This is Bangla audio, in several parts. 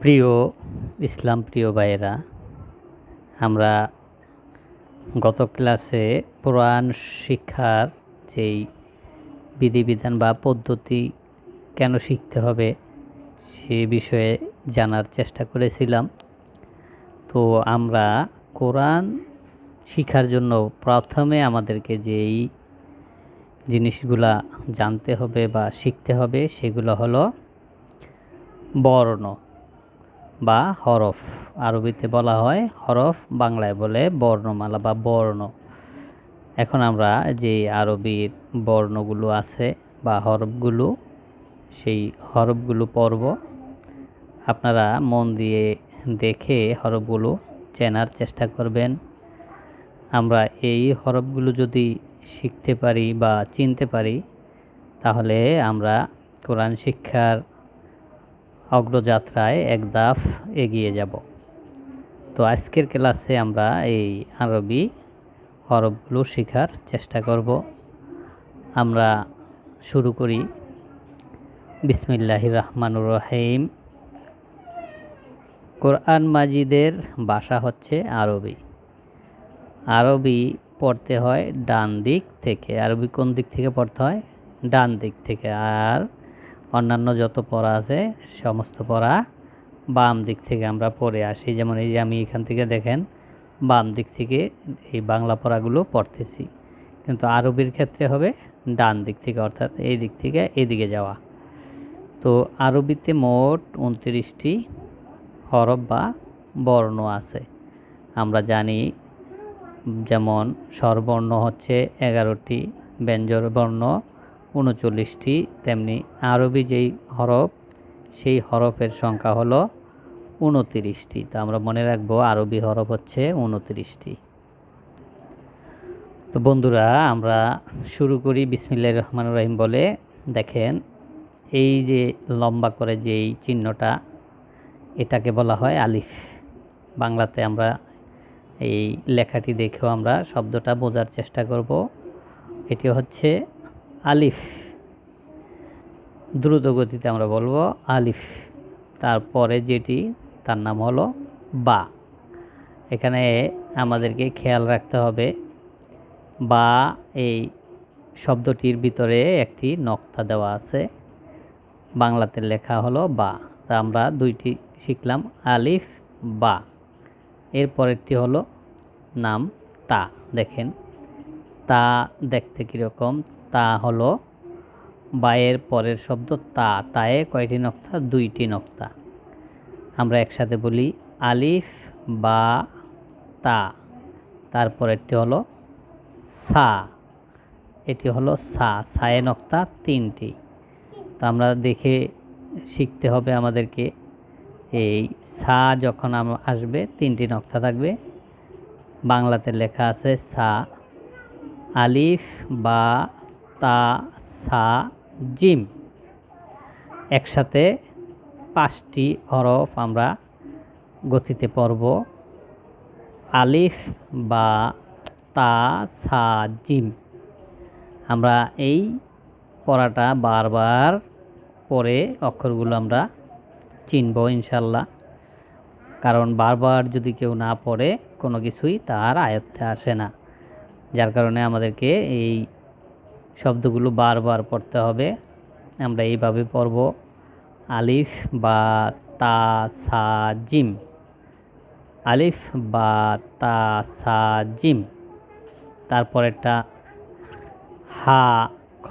প্রিয় ইসলাম প্রিয় ভাইয়েরা, আমরা গত ক্লাসে কোরআন শিক্ষার যেই বিধিবিধান বা পদ্ধতি কেন শিখতে হবে সে বিষয়ে জানার চেষ্টা করেছিলাম। তো আমরা কোরআন শিখার জন্য প্রথমে আমাদেরকে যেই জিনিসগুলা জানতে হবে বা শিখতে হবে সেগুলো হলো বর্ণ বা হরফ। আরবিতে বলা হয় হরফ, বাংলায় বলে বর্ণমালা বা বর্ণ। এখন আমরা যে আরবির বর্ণগুলো আছে বা হরফগুলো, সেই হরফগুলো পড়ব। আপনারা মন দিয়ে দেখে হরফগুলো চেনার চেষ্টা করবেন। আমরা এই হরফগুলো যদি শিখতে পারি বা চিনতে পারি, তাহলে আমরা কোরআন শিক্ষার অগ্রযাত্রায় এক ধাপ এগিয়ে যাব। তো আজকের ক্লাসে আমরা এই আরবি হরফগুলো শেখার চেষ্টা করব। আমরা শুরু করি। বিসমিল্লাহ রহমানুর রহিম। কোরআন মাজিদের ভাষা হচ্ছে আরবি। আরবি পড়তে হয় ডান দিক থেকে। আরবি কোন দিক থেকে পড়তে হয়? ডান দিক থেকে। আর অন্যান্য যত পড়া আছে, সমস্ত পড়া বাম দিক থেকে আমরা পড়ে আসি। যেমন এই যে আমি এখান থেকে দেখেন, বাম দিক থেকে এই বাংলা পড়াগুলো পড়তেছি। কিন্তু আরবির ক্ষেত্রে হবে ডান দিক থেকে, অর্থাৎ এই দিক থেকে এদিকে যাওয়া। তো আরবিতে মোট উনত্রিশটি হরফ বা বর্ণ আছে। আমরা জানি, যেমন স্বরবর্ণ হচ্ছে এগারোটি ব্যঞ্জন বর্ণ উনচল্লিশটি, তেমনি আরবি যেই হরফ, সেই হরফের সংখ্যা হলো উনতিরিশটি। তো আমরা মনে রাখব আরবি হরফ হচ্ছে উনতিরিশটি। তো বন্ধুরা, আমরা শুরু করি বিসমিল্লাহ রহমান রহিম বলে। দেখেন, এই যে লম্বা করে যেই চিহ্নটা, এটাকে বলা হয় আলিফ। বাংলাতে আমরা এই লেখাটি দেখেও আমরা শব্দটা বোঝার চেষ্টা করব। এটি হচ্ছে আলিফ দ্রুত গতিতে আমরা বলব আলিফ। তারপরে যেটি, তার নাম হলো বা। এখানে আমাদেরকে খেয়াল রাখতে হবে, বা এই শব্দটির ভিতরে একটি নক্তা দেওয়া আছে, বাংলাতে লেখা হলো বা। তা আমরা দুইটি শিখলাম, আলিফ, বা। এর পরেরটি হলো নাম তা। দেখেন, তা দেখতে কীরকম? তা হলো বায়ের পরের শব্দ তা, তায়ে কয়টি নক্তা? দুইটি নক্তা। আমরা একসাথে বলি আলিফ, বা, তা। তারপরেরটি হলো সা। এটি হলো সা, সায়ে নক্তা তিনটি। তো আমরা দেখে শিখতে হবে আমাদেরকে এই সা যখন আসবে, তিনটি নক্তা থাকবে। বাংলাতে লেখা আছে সা, আলিফ, বা তা সা জিম। একসাথে পাঁচটি হরফ আমরা গতিতে পড়ব। আলিফ বা তা সা জিম। আমরা এই পড়াটা বারবার পরে অক্ষরগুলো আমরা চিনব ইনশাল্লাহ। কারণ বারবার যদি কেউ না পড়ে কোনো কিছুই তার আয়ত্তে আসে না। যার কারণে আমাদেরকে এই শব্দগুলো বারবার পড়তে হবে। আমরা এইভাবে পড়ব। আলিফ বা তা সা জিম। আলিফ বা তা সা জিম। তারপরেরটা হা, খ,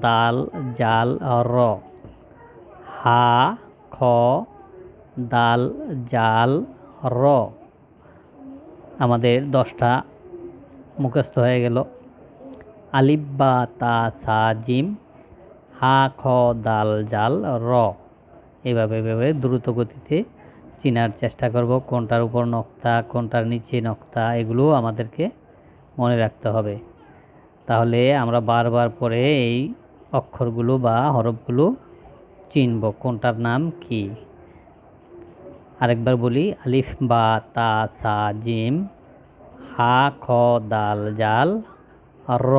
দাল, জাল, র। হা, খ, দাল, জাল, র। আমাদের দশটা মুখস্থ হয়ে গেল। আলিফ বা তা সা জিম, হা খ দাল জাল, র। এভাবে এভাবে দ্রুত গতিতে চিনার চেষ্টা করব। কোনটার উপর নক্তা, কোনটার নিচে নক্তা এগুলো আমাদেরকে মনে রাখতে হবে। তাহলে আমরা বারবার পরে এই অক্ষরগুলো বা হরফগুলো চিনব। কোনটার নাম কি? আরেকবার বলি, আলিফ বা তা সা জিম, হা খ দাল জাল র।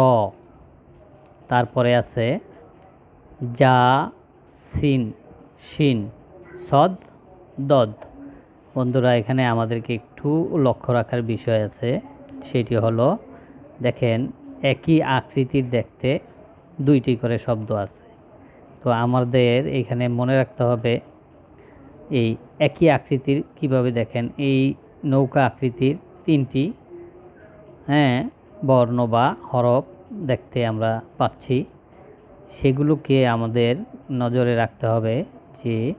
তারপরে আছে যা, সিন, শিন, সদ, দদ। বন্ধুরা, এখানে আমাদেরকে একটু লক্ষ্য রাখার বিষয় আছে। সেটি হলো, দেখেন, একই আকৃতির দেখতে দুইটি করে শব্দ আছে। তো আমাদের এখানে মনে রাখতে হবে, এই একই আকৃতির কীভাবে দেখেন, এই নৌকা আকৃতির তিনটি হ্যাঁ বর্ণ বা হরফ দেখতে আমরা পাচ্ছি। সেগুলোকে আমাদের নজরে রাখতে হবে যে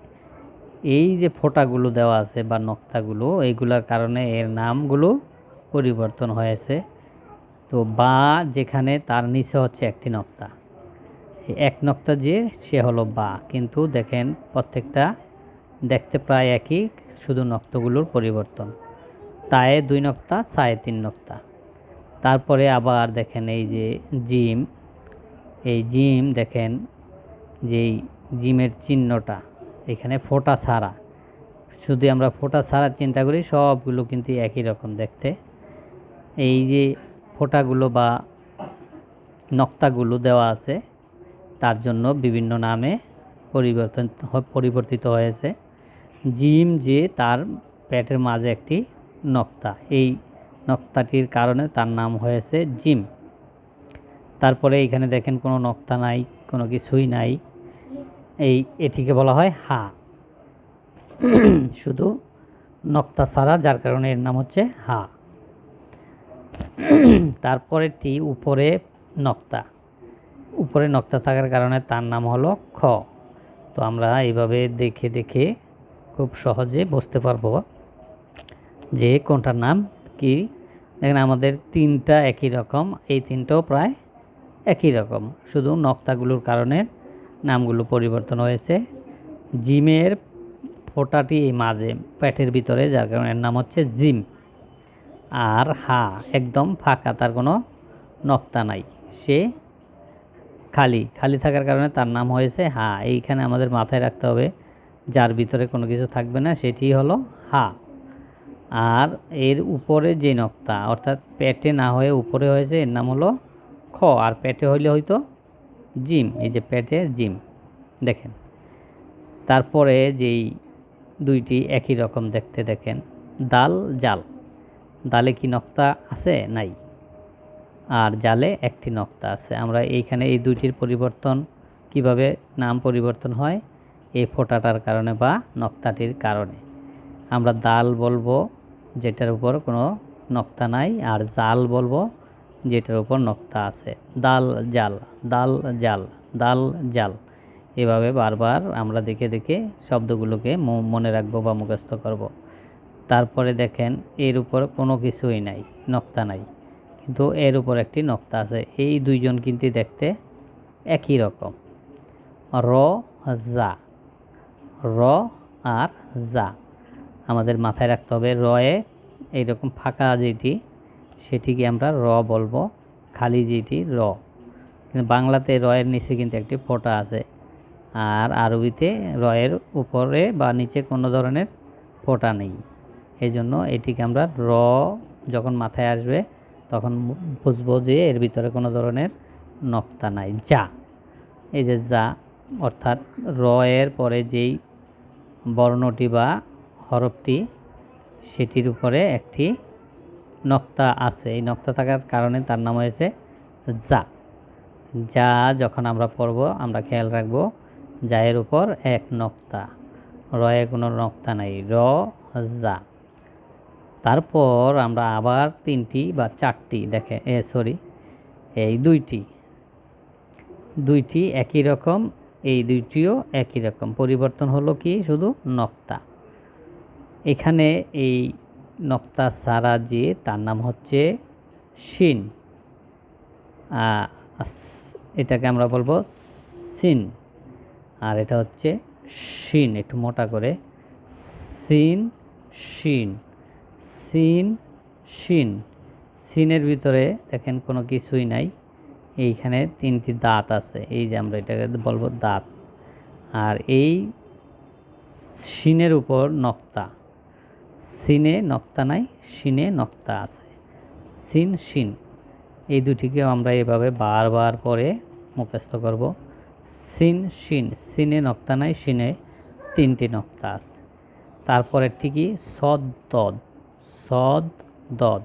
এই যে ফোঁটাগুলো দেওয়া আছে বা নক্তাগুলো এইগুলোর কারণে এর নামগুলো পরিবর্তন হয়েছে। তো বা যেখানে তার নিচে হচ্ছে একটি নক্তা। এক নক্তা যে, সে হলো বা। কিন্তু দেখেন, প্রত্যেকটা দেখতে প্রায় একই, শুধু নক্তগুলোর পরিবর্তন। তায়ে দুই নক্তা, সায়ে তিন নক্তা। তারপরে আবার দেখেন এই যে জিম, এই জিম দেখেন যেই জিমের চিহ্নটা, এখানে ফোঁটা ছাড়া। শুধু আমরা ফোঁটা ছাড়া চিন্তা করি, সবগুলো কিন্তু একই রকম দেখতে। এই যে ফোঁটাগুলো বা নক্তাগুলো দেওয়া আছে, তার জন্য বিভিন্ন নামে পরিবর্তন পরিবর্তিত হয়েছে। জিম যে তার পেটের মাঝে একটি নক্তা, এই নক্তাটির কারণে তার নাম হয়েছে জিম। তারপরে এখানে দেখেন কোনো নক্তা নাই, কোনো কিছুই নাই। এই এটিকে বলা হয় হা। শুধু নক্তা ছাড়া, যার কারণে এর নাম হচ্ছে হা। তারপরেরটি উপরে নক্তা। উপরে নক্তা থাকার কারণে তার নাম হলো খ। তো আমরা এইভাবে দেখে দেখে খুব সহজে বুঝতে পারব যে কোনটার নাম কি দেখেন আমাদের তিনটা একই রকম, এই তিনটাও প্রায় একই রকম। শুধু নক্তাগুলোর কারণে নামগুলো পরিবর্তন হয়েছে। জিমের ফোঁটাটি এই মাঝে, পেটের ভিতরে, যার কারণে এর নাম হচ্ছে জিম। আর হা, একদম ফাঁকা, তার কোনো নক্তা নাই। সে খালি খালি থাকার কারণে তার নাম হয়েছে হা। এইখানে আমাদের মাথায় রাখতে হবে, যার ভিতরে কোনো কিছু থাকবে না, সেটি হলো হা। আর এর উপরে যে নক্তা, অর্থাৎ পেটে না হয়ে উপরে হয়েছে এর নাম হলো খ। আর পেটে হইলে হয়তো জিম, এই যে পেটে জিম। দেখেন, তারপরে যেই দুইটি একই রকম দেখতে দেখেন, দাল, জাল। দালে কি নক্তা আছে? নাই। আর জালে একটি নক্তা আছে। আমরা এইখানে এই দুইটির পরিবর্তন কীভাবে নাম পরিবর্তন হয়? এই ফোঁটাটার কারণে বা নক্তাটির কারণে। আমরা দাল বলব যেটার উপর কোনো নক্তা নাই, আর জাল বলব যেটার উপর নক্তা আছে। দাল জাল দাল জাল দাল জাল। এভাবে বারবার আমরা দেখে দেখে শব্দগুলোকে মনে রাখব বা মুখস্থ করব। তারপরে দেখেন, এর উপর কোনো কিছুই নাই, নক্তা নাই। কিন্তু এর উপর একটি নক্তা আছে। এই দুইজন কিন্তু দেখতে একই রকম। র, জা। র আর জা। আমাদের মাথায় রাখতে হবে রয়ে, এইরকম ফাঁকা যেটি, সেটিকে আমরা র বলব, খালি যেটি র। কিন্তু বাংলাতে রয়ের নিচে কিন্তু একটি ফোঁটা আছে, আর আরবিতে রয়ের উপরে বা নিচে কোনো ধরনের ফোঁটা নেই। এই জন্য এটিকে আমরা র যখন মাথায় আসবে, তখন বুঝব যে এর ভিতরে কোনো ধরনের নক্তা নাই। যা, এই যে যা, অর্থাৎ র এর পরে যেই বর্ণটি বা হরফটি সেটির উপরে একটি নক্তা আছে। এই নক্তা থাকার কারণে তার নাম হয়েছে যা যা যখন আমরা পড়ব, আমরা খেয়াল রাখব, জায়ের উপর এক নক্তা, রয়ে কোনো নক্তা নাই, র যা তারপর আমরা আবার তিনটি বা চারটি, দেখে, এ, সরি, এই দুইটি দুইটি একই রকম, এই দুইটিও একই রকম। পরিবর্তন হলো কি? শুধু নক্তা। এখানে এই নক্তা সারা যে, তার নাম হচ্ছে শিন। এটাকে আমরা বলব সিন। আর এটা হচ্ছে শিন, একটু মোটা করে। সিন, শিন। সিন, শিন। সিনের ভিতরে দেখেন কোনো কিছুই নাই। এইখানে তিনটি দাঁত আছে। এই যে আমরা এটাকে বলব দাঁত। আর এই শিনের উপর নক্তা। সিনে নক্তা নাই শিনে নক্তা আছে। সিন শিন এই দুটিকেও আমরা এভাবে বারবার পরে মুখস্থ করব। সিন শিন সিনে নক্তা নাই শিনে তিনটি নক্তা আছে। তারপরের ঠিকই সদ, দদ। সদ, দদ।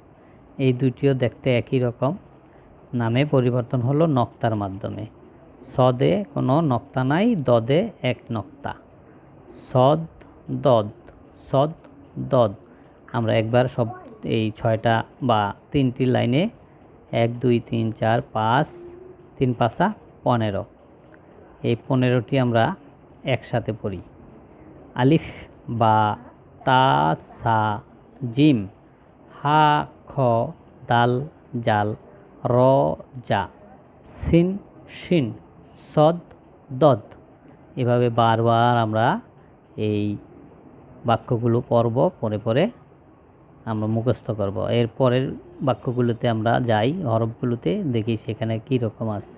এই দুটিও দেখতে একই রকম। নামে পরিবর্তন হলো নক্তার মাধ্যমে। সদে কোনো নক্তা নাই, দদে এক নক্তা। সদ, দদ। সদ, দদ। আমরা একবার সব এই ছয়টা বা তিনটি লাইনে এক, দুই, তিন, চার, পাঁচ, তিন পাঁচা পনেরো। এই পনেরোটি আমরা একসাথে পড়ি। আলিফ, বা, তা, সা, জিম, হা, খ, দাল, জাল, র, জা, সিন, শিন, সদ, দদ। এভাবে বারবার আমরা এই বাক্যগুলো পড়ব পরে পরে আমরা মুখস্থ করব। এর পরের বাক্যগুলোতে আমরা যাই, হরফগুলোতে দেখি সেখানে কী রকম আছে।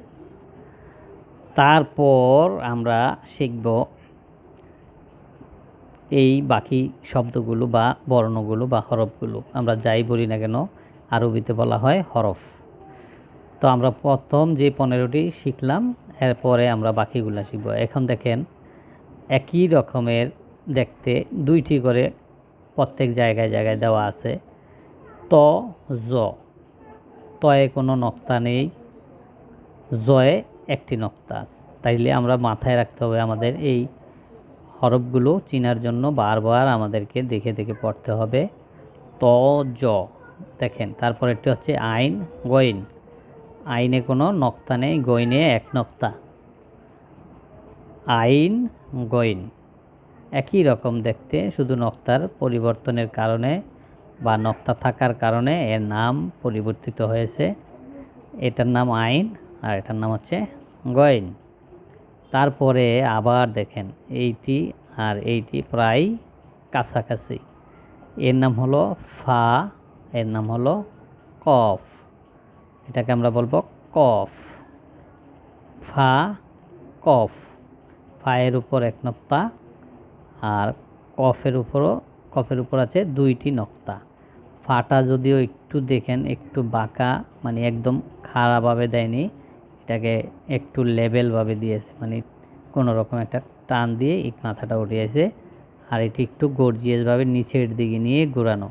তারপর আমরা শিখব এই বাকি শব্দগুলো বা বর্ণগুলো বা হরফগুলো। আমরা যাই বলি না কেন, আরবিতে বলা হয় হরফ। তো আমরা প্রথম যে পনেরোটি শিখলাম, এরপরে আমরা বাকিগুলো শিখব। এখন দেখেন, একই রকমের দেখতে দুইটি করে প্রত্যেক জায়গায় জায়গায় দেওয়া আছে। ত, জ। তয়ে কোনো নক্তা নেই। জয়ে একটি নক্তা আছে। তাইলে আমরা মাথায় রাখতে হবে আমাদের এই হরফগুলো চিনার জন্য বারবার আমাদেরকে দেখে দেখে পড়তে হবে। ত, জ। দেখেন, তারপর একটি হচ্ছে আইন, গইন। আইনে কোনো নক্তা নেই, গইনে এক নক্তা। আইন, গইন। একই রকম দেখতে, শুধু নক্তার পরিবর্তনের কারণে বা নক্তা থাকার কারণে এর নাম পরিবর্তিত হয়েছে। এটার নাম আইন আর এটার নাম হচ্ছে গইন। তারপরে আবার দেখেন, এইটি আর এইটি প্রায় কাছাকাছি। এর নাম হলো ফা, এর নাম হলো কফ। এটাকে আমরা বলব কফ। ফা, কফ। ফায়ের উপর এক নক্তা আর কফের উপরও, কফের উপর আছে দুইটি নক্তা। ফাটা যদিও একটু দেখেন, একটু বাঁকা মানে একদম খারাপভাবে দেয়নি, এটাকে একটু লেভেলভাবে দিয়েছে মানে কোনো রকম একটা টান দিয়ে এই মাথাটা উঠিয়েছে আর এটি একটু গর্জিয়াসভাবে নিচের দিকে নিয়ে ঘোরানো।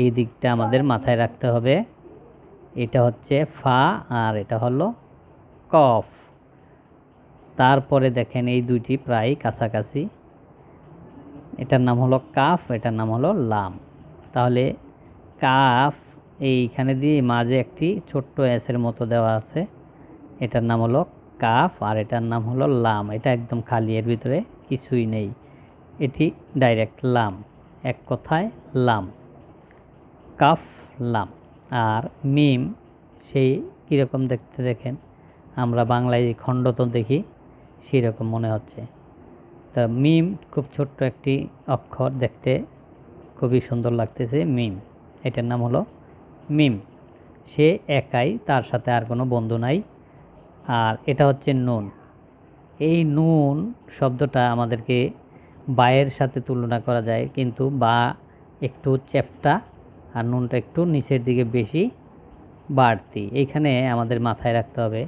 এই দিকটা আমাদের মাথায় রাখতে হবে। এটা হচ্ছে ফা আর এটা হলো কফ। তারপরে দেখেন এই দুইটি প্রায় কাছাকাছি। এটার নাম হলো কাফ, এটার নাম হলো লাম। তাহলে কাফ এইখানে দিয়ে মাঝে একটি ছোট্ট অ্যাসের মতো দেওয়া আছে। এটার নাম হলো কাফ আর এটার নাম হলো লাম। এটা একদম খালি, এর ভিতরে কিছুই নেই। এটি ডাইরেক্ট লাম, এক কথায় লাম। কাফ, লাম। আর মিম, সেই কীরকম দেখতে দেখেন? আমরা বাংলায় খণ্ডত দেখি সেই রকম মনে হচ্ছে। তা মিম, খুব ছোট্ট একটি অক্ষর দেখতে খুবই সুন্দর লাগতেছে, মিম। এটার নাম হলো মিম। সে একাই, তার সাথে আর কোনো বন্ধু নাই। আর এটা হচ্ছে নুন। এই নুন শব্দটা আমাদেরকে বায়ের সাথে তুলনা করা যায়, কিন্তু বা একটু চ্যাপটা আর নুনটা একটু নিচের দিকে বেশি বাড়তি। এইখানে আমাদের মাথায় রাখতে হবে,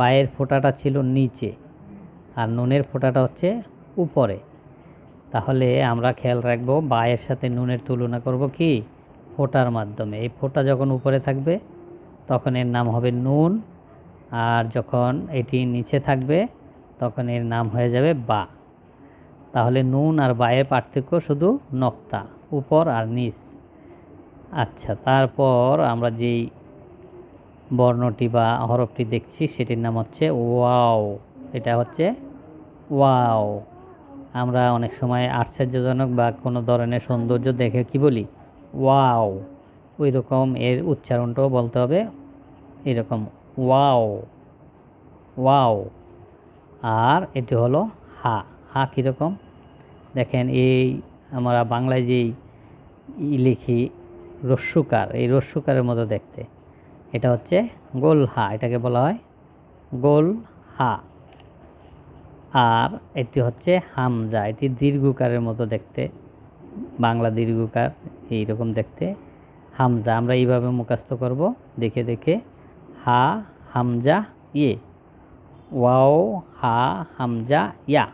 বায়ের ফোঁটাটা ছিল নিচে আর নুনের ফোঁটাটা হচ্ছে উপরে তাহলে আমরা খেয়াল রাখব বায়ের সাথে নুনের তুলনা করব কি? ফোঁটার মাধ্যমে। এই ফোঁটা যখন উপরে থাকবে, তখন এর নাম হবে নুন। আর যখন এটি নিচে থাকবে, তখন এর নাম হয়ে যাবে বা। তাহলে নুন আর বায়ের পার্থক্য শুধু নক্তা, উপর আর নিচ। আচ্ছা তারপর আমরা যেই বর্ণটি বা হরফটি দেখছি, সেটির নাম হচ্ছে ওয়াও। এটা হচ্ছে ওয়াও। আমরা অনেক সময় আশ্চর্যজনক বা কোনো ধরনের সৌন্দর্য দেখে কি বলি? ওয়াও! ওই রকম এর উচ্চারণটাও বলতে হবে। এরকম ওয়াও! ওয়াও! আর এটি হলো হা। হা কীরকম দেখেন এই আমরা বাংলায় যেই লিখি রস্যুকার এই রস্যুকারের মতো দেখতে। এটা হচ্ছে গোল হা। এটাকে বলা হয় গোল হা। আর এটি হচ্ছে হামজা। এটি দীর্ঘকারের মতো দেখতে। বাংলা দীর্ঘকার, এইরকম দেখতে। হামজা, আমরা এইভাবে মুখস্থ করব। দেখে দেখে, হা, হামজা ইয়ে। ওয়াও, হা, হামজা, ইয়া।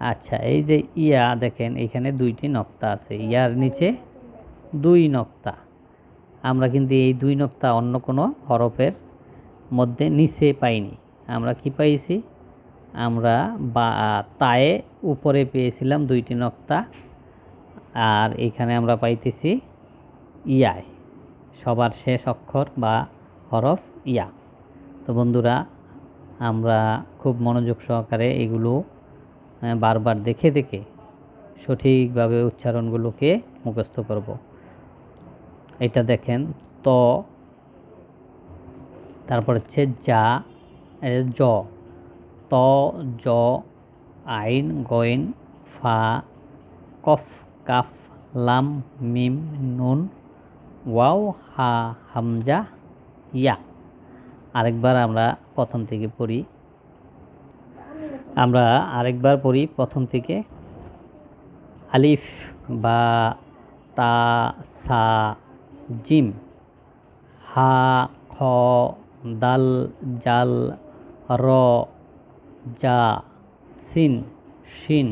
আচ্ছা এই যে ইয়া দেখেন, এখানে দুইটি নক্তা আছে। ইয়ার নিচে দুই নক্তা। আমরা কিন্তু এই দুই নক্তা অন্য কোনো হরফের মধ্যে নিচে পাইনি। আমরা কি পাইছি? আমরা বা, তায়ে উপরে পেয়েছিলাম দুইটি নক্তা। আর এখানে আমরা পাইতেছি ইয়ায়, সবার শেষ অক্ষর বা হরফ ইয়া। তো বন্ধুরা, আমরা খুব মনোযোগ সহকারে এগুলো বারবার দেখে দেখে সঠিকভাবে উচ্চারণগুলোকে মুখস্থ করব। এটা দেখেন, ত, তারপর হচ্ছে যা জ। ত, জ, আইন, গইন, ফা, কফ, কাফ, লাম, মিম, নুন, ওয়াও, হা, হামজা, ইয়া। আরেকবার আমরা প্রথম থেকে পড়ি। আমরা আরেকবার পড়ি প্রথম থেকে। আলিফ, বা, তা, সা, জিম। হা, খ, দাল, জাল, র জা সিন শিন,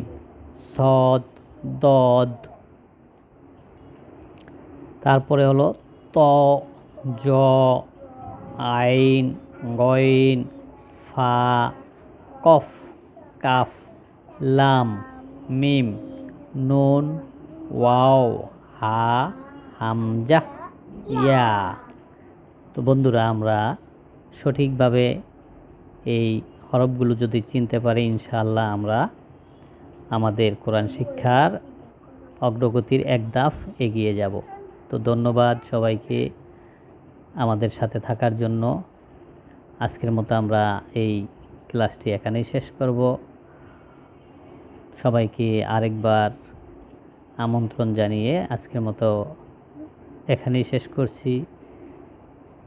সদ, দদ। তারপরে হলো ত, জ, আইন, গইন, ফা, কফ, কাফ, লাম, মিম, নুন, ওয়াও, হা, হামজা, ইয়া। তো বন্ধুরা, আমরা সঠিকভাবে এই হরফগুলো যদি চিনতে পারি, ইনশাআল্লাহ আমরা আমাদের কোরআন শিক্ষার অগ্রগতির এক ধাপ এগিয়ে যাব। তো ধন্যবাদ সবাইকে আমাদের সাথে থাকার জন্য। আজকের মতো আমরা এই ক্লাসটি এখানেই শেষ করব। সবাইকে আরেকবার আমন্ত্রণ জানিয়ে আজকের মতো এখানেই শেষ করছি।